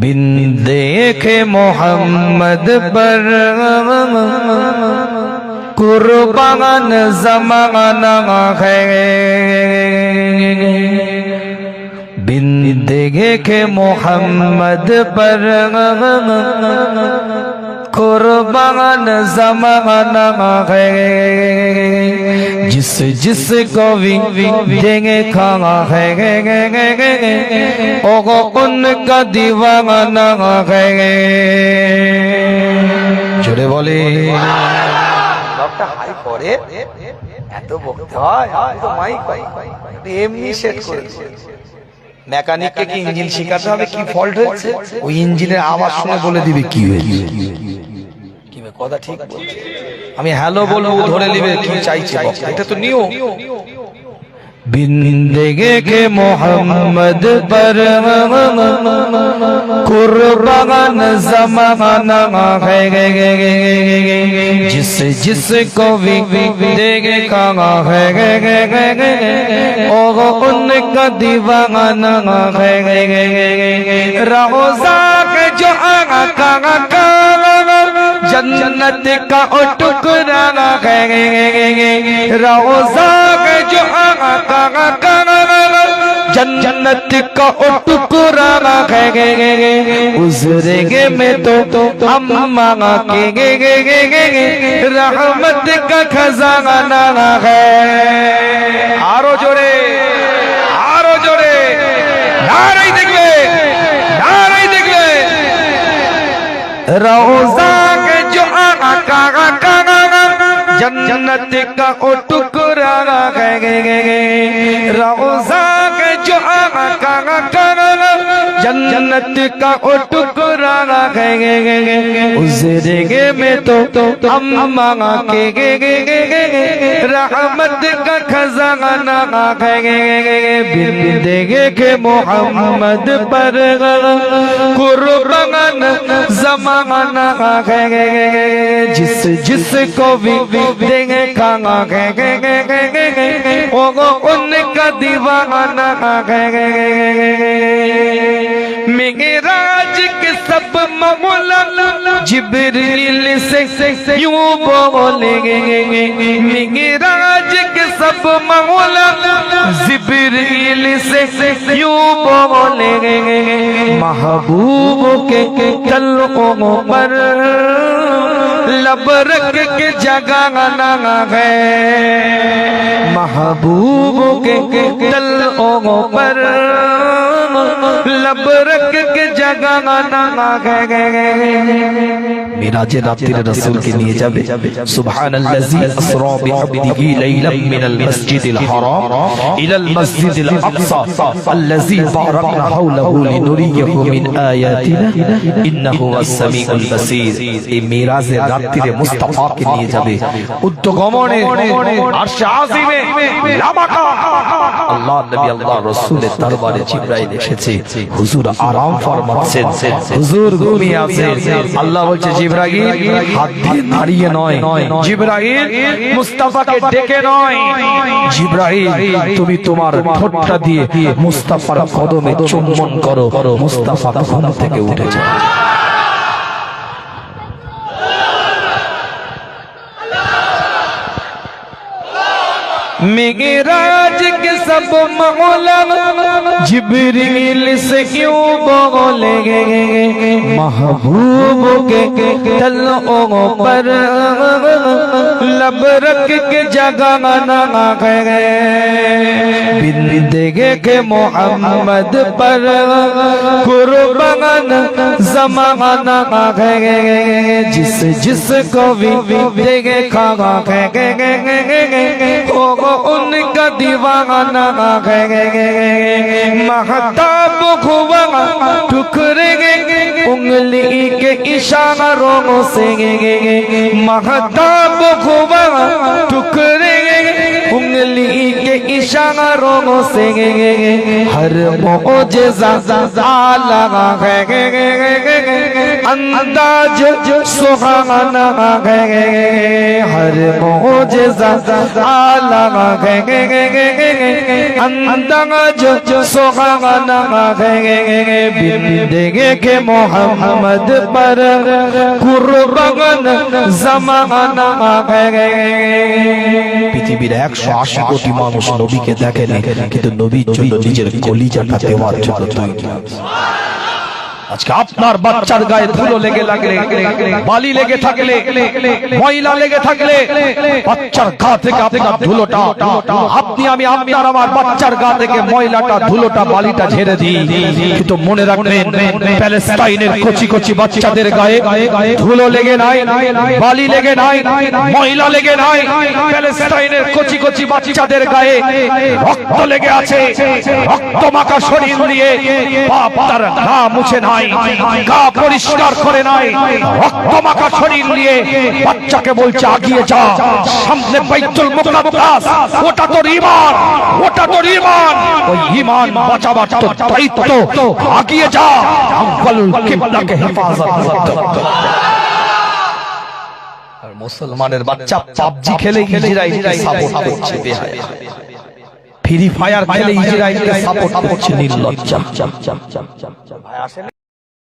बिन देखे मोहम्मद पर कुर्बान जमाना है बिन देखे मोहम्मद पर कुर्बान जमाना है जिस जिस को भी देंगे खाना है ओगो उनका दीवाना है জোরে বলে লোকটা হাই করে এত বকতে হয় আমি তো মাইক পাই এমনি সেট করে মেকানিককে কি ইঞ্জিন শেখাতে হবে কি ফল্ট হয়েছে ওই ইঞ্জিনের আওয়াজ শুনে বলে দিবে কি হয়েছে কি বে, আমি হ্যালো বলব ধরে নিবে কি চাইছে এটা তো নিও বিন্দেগে কে মোহাম্মদ পর গে গে গে গে গে গে জিস জিস কো বি বি গে গে গে গে গে গে جنت کا ٹکڑا ہے۔ روزہ جو آقا کا جنت کا ٹکڑا ہے۔ گزریں گے میں تو ہم مانگیں گے رحمت کا خزانہ ہے۔ آرو جوڑے آرو جوڑے۔ نعرہ ہی دکھ لے، نعرہ ہی دکھ لے۔ روزہ जन्नत का ओ टुकड़ा है रोजा के जो आका جنت کا او ٹکرانا ازرے گے میں تو اممہ کے گے گے گے گے رحمت کا خزانہ گے گے گے گے بن دے گے کہ محمد پر قربان زمانہ گے گے گے گے جس جس کو بھی دیں گے کھانا گے گے گے گے گے گے گے کا دیوانہ ہے میراج کے سب مولا جبریل سے یوں بولیں گے میراج کے سب مولا جبریل سے یوں بولیں گے محبوب کے تلقوں پر لب رکھ کے جگانا ہے محبوب کے دل اوگوں پر लब रख के जगाना है মিরাজের রাত্রিরে রাসূলকে নিয়ে যাবে সুবহানাল্লাযী আসরা বিআবদিহি লাইলাম মিনাল মাসজিদিল হারাম ইলাল মাসজিদিল আকসা আল্লাযী বারাকনা হাওলাহু লিনুরিয়াহু মিন আয়াতিনা ইন্নাহু আস-সামিউল বাসীর এই মিরাজের রাত্রিরে মুস্তাফাকে নিয়ে যাবে উদ্যগমনে আরশে আজিমে লামাকা আল্লাহ নবী আল্লাহ রাসূলের দরবারে জিবরাইল এসেছে। হুজুর আরাম ফরমাচ্ছেন হুজুর ঘুমিয়ে আছেন আল্লাহ বলছে, জিবরাইল, হাত দিয়ে দাঁড়িয়ে নয়। জিবরাইল মুস্তাফাকে ডেকে নয়। জিবরাইল, তুমি তোমার ঠোঁটটা দিয়ে মুস্তাফার কদমে চুম্বন করো। মুস্তাফা ঘুম থেকে উঠে যায়। معراج کے سب مولا جبریل سے کیوں بولے گے محبوب کے تلوں پر لب رکھ کے جگانا بندگے کے محمد پر قربان زمانہ جس جس کو بھی دیکھا گئے۔ ان کا دیوانہ مہتاب ہوا، ٹھکرے انگلی کے اشانہ اشاروں سے مہتاب ہوا، ٹھکرے انگلی کے اشانہ اشاروں سے ہر معجزہ آلہ ہے انداز سہانا ہے ہر معجزہ آلہ ہے انداز سہانا ہے بندگے کے محمد پر قربان زمانہ ہے পৃথিবীর একশো আশি কোটি মানুষ নবীকে দেখেনি কিন্তু নবীর জন্য নিজের কলিজাটা দেওয়ার জন্য তৈরি। আজকে আপনার বাচ্চার গায়ে ধুলো লেগে লাগলে বালি লেগে থাকলে ময়লা লেগে থাকলে বাচ্চার গা থেকে আপনার ধুলোটা আপনি আমি আপনার আমার বাচ্চার গা থেকে ময়লাটা ধুলোটা বালিটা ঝেড়ে দিই কিন্তু মনে রাখবেন প্যালেস্টাইনের কচি কচি বাচ্চাদের গায়ে ধুলো লেগে নাই বালি লেগে নাই ময়লা লেগে নাই প্যালেস্টাইনের কচি কচি বাচ্চাদের গায়ে রক্ত লেগে আছে রক্ত মাখা শরীর দিয়ে বাপ তার গা মুছে নাই। গা পরিষ্কার করে নাই। রক্ত মাখা শরীর নিয়ে বাচ্চাকে বলছে আগিয়ে যা। সামনে বাইতুল মুকাদ্দাস। ওটা তোর ঈমান। ওটা তোর ঈমান। ওই ঈমান বাঁচাবার তোর দায়িত্ব। আগিয়ে যা। আউয়ালুল কিবলাকে হেফাজত করতে আর মুসলমানের বাচ্চা পাবজি খেলে ইসরায়েলকে সাপোর্ট করছে বেহায়া। ফ্রি ফায়ার খেলে ইসরায়েলকে সাপোর্ট করছে নির্লজ্জা।